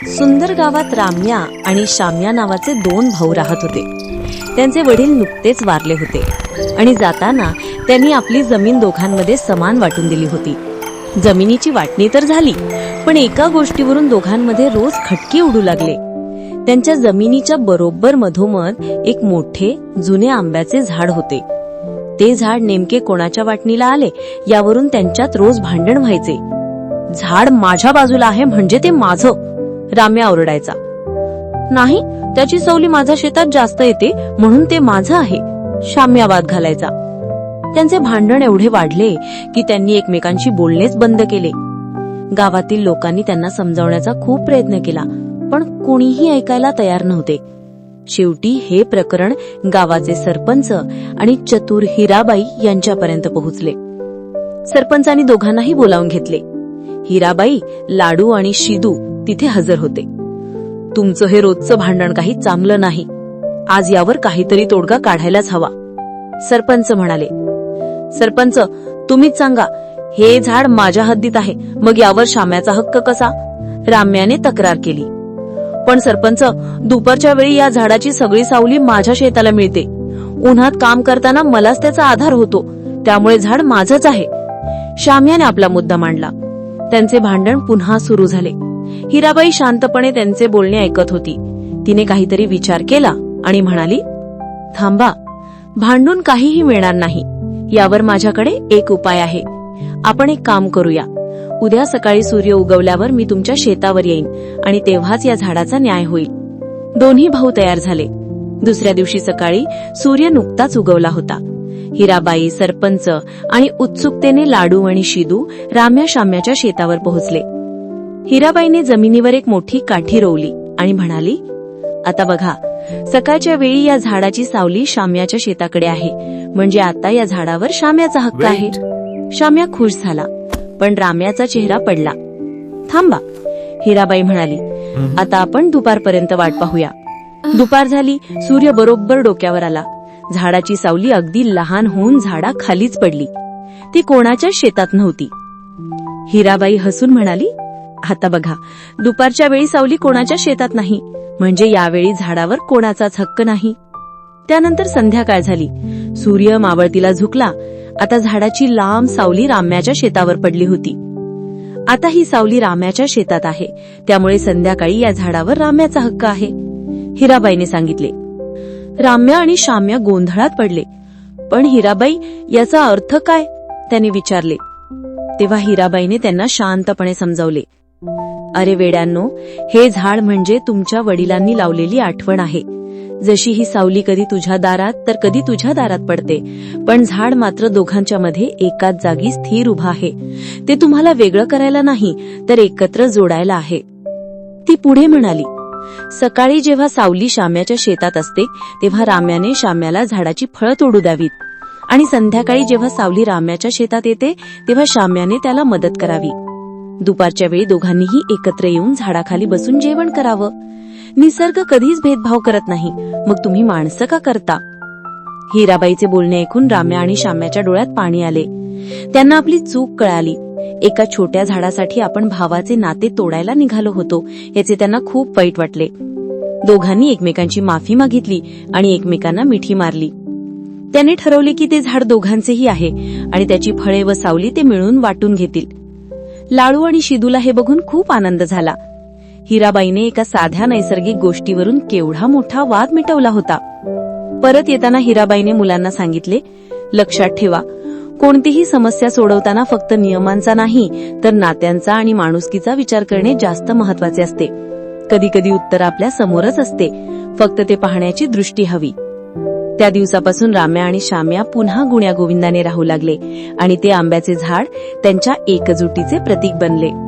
सुंदर गावात राम्या आणि शाम्या नावाचे दोन भाऊ राहत होते. त्यांचे वडील नुकतेच वारले होते आणि जाताना त्यांनी आपली जमीन दोघांमध्ये समान वाटून दिली होती. जमिनीची वाटणी तर झाली पण एका गोष्टीवरून दोघांमध्ये रोज खटके उडू लागले. त्यांच्या जमिनीच्या बरोबर मधोमध एक मोठे जुने आंब्याचे झाड होते. ते झाड नेमके कोणाच्या वाटणीला आले यावरून त्यांच्यात रोज भांडण व्हायचे. झाड माझ्या बाजूला आहे म्हणजे ते माझं. राम्या ओरडायचा. नाही त्याची सवली माझ्या शेतात जास्त येते म्हणून ते माझं आहे शाम्या वाद घालायचा. त्यांचे भांडण एवढे वाढले की त्यांनी एकमेकांशी बोलणेच बंद केले. गावातील लोकांनी त्यांना समजावण्याचा खूप प्रयत्न केला पण कोणीही ऐकायला तयार नव्हते. शेवटी हे प्रकरण गावाचे सरपंच आणि चतुर हिराबाई यांच्यापर्यंत पोहोचले. सरपंचांनी दोघांनाही बोलावून घेतले. हिराबाई लाडू आणि शिदू तिथे हजर होते. तुमचं हे रोजचं भांडण काही चांगलं नाही. आज यावर काहीतरी तोडगा काढायलाच हवा. सरपंच म्हणाले सरपंच तुम्हीच सांगा हे झाड माझ्या हद्दीत आहे मग यावर शाम्याचा हक्क कसा? राम्याने तक्रार केली. पण सरपंच दुपारच्या वेळी या झाडाची सगळी सावली माझ्या शेताला मिळते. उन्हात काम करताना मलाच त्याचा आधार होतो. त्यामुळे झाड माझंच आहे. शाम्याने आपला मुद्दा मांडला. त्यांचे भांडण पुन्हा सुरू झाले. हिराबाई शांतपणे त्यांचे बोलणे ऐकत होती. तिने काहीतरी विचार केला आणि म्हणाली थांबा भांडून काहीही मिळणार नाही. यावर माझ्याकडे एक उपाय आहे. आपण एक काम करूया. उद्या सकाळी सूर्य उगवल्यावर मी तुमच्या शेतावर येईन आणि तेव्हाच या झाडाचा न्याय होईल. दोन्ही भाऊ तयार झाले. दुसऱ्या दिवशी सकाळी सूर्य नुकताच उगवला होता. हिराबाई सरपंच आणि उत्सुकतेने लाडू आणि शिदू राम्या शाम्याच्या शेतावर पोहोचले. हिराबाईने जमिनीवर एक मोठी काठी रोवली आणि म्हणाली आता बघा सकाळच्या वेळी या झाडाची सावली शाम्याच्या शेताकडे आहे. म्हणजे आता या झाडावर शाम्याचा हक्क आहे. शाम्या खुश झाला पण राम्याचा चेहरा पडला. थांबा हिराबाई म्हणाली आता आपण दुपारपर्यंत वाट पाहूया. दुपार झाली सूर्य बरोबर डोक्यावर आला. झाडाची सावली अगदी लहान होऊन झाडा खालीच पडली. ती कोणाच्या शेतात नव्हती. हिराबाई हसून म्हणाली आता बघा दुपारच्या वेळी सावली कोणाच्या शेतात नाही? म्हणजे यावेळी झाडावर कोणाचाच हक्क नाही? त्यानंतर संध्याकाळ झाली. सूर्य मावळतीला झुकला. आता झाडाची लांब सावली राम्याच्या शेतावर पडली होती. आता ही सावली राम्याच्या शेतात आहे. त्यामुळे संध्याकाळी या झाडावर राम्याचा हक्क आहे. हिराबाईने सांगितले. राम्या आणि शाम्या गोंधळात पडले. पण हिराबाई याचा अर्थ काय? त्याने विचारले. तेव्हा हिराबाईने त्यांना शांतपणे समजावले. अरे वेड्यांनो हे झाड म्हणजे तुमच्या वडिलांनी लावलेली आठवण आहे. जशी ही सावली कधी तुझ्या दारात तर कधी तुझ्या दारात पडते. पण झाड मात्र दोघांच्या मध्ये एकाच जागी स्थिर उभा आहे. ते तुम्हाला वेगळं करायला नाही तर एकत्र जोडायला आहे. ती पुढे म्हणाली सकाळी जेव्हा सावली शाम्याच्या शेतात असते तेव्हा राम्याने शाम्याला झाडाची फळं तोडू द्यावीत. आणि संध्याकाळी जेव्हा सावली राम्याच्या शेतात येते तेव्हा शाम्याने त्याला मदत करावी. दुपारच्या वेळी दोघांनीही एकत्र येऊन झाडाखाली बसून जेवण करावं. निसर्ग कधीच भेदभाव करत नाही. मग तुम्ही माणसं का करता? हिराबाईचे बोलणे ऐकून राम्या आणि शाम्याच्या डोळ्यात पाणी आले. त्यांना आपली चूक कळाली. एका छोट्या झाडासाठी आपण भावाचे नाते तोडायला निघालो होतो याचे त्यांना खूप वाईट वाटले. दोघांनी एकमेकांची माफी मागितली आणि एकमेकांना मिठी मारली. त्याने ठरवले की ते झाड दोघांचेही आहे आणि त्याची फळे व सावली ते मिळून वाटून घेतील. लाडू आणि शिदूला हे बघून खूप आनंद झाला. हिराबाईने एका साध्या नैसर्गिक गोष्टीवरून केवढा मोठा वाद मिटवला होता. परत येताना हिराबाईने मुलांना सांगितले लक्षात ठेवा कोणतीही समस्या सोडवताना फक्त नियमांचा नाही तर नात्यांचा आणि माणुसकीचा विचार करणे जास्त महत्त्वाचे असते. कधी कधी उत्तर आपल्या समोरच असते. फक्त ते पाहण्याची दृष्टी हवी. त्या दिवसापासून राम्या आणि शाम्या पुन्हा गुण्यागोविंदाने राहू लागले आणि ते आंब्याचे झाड त्यांच्या एकजुटीचे प्रतीक बनले.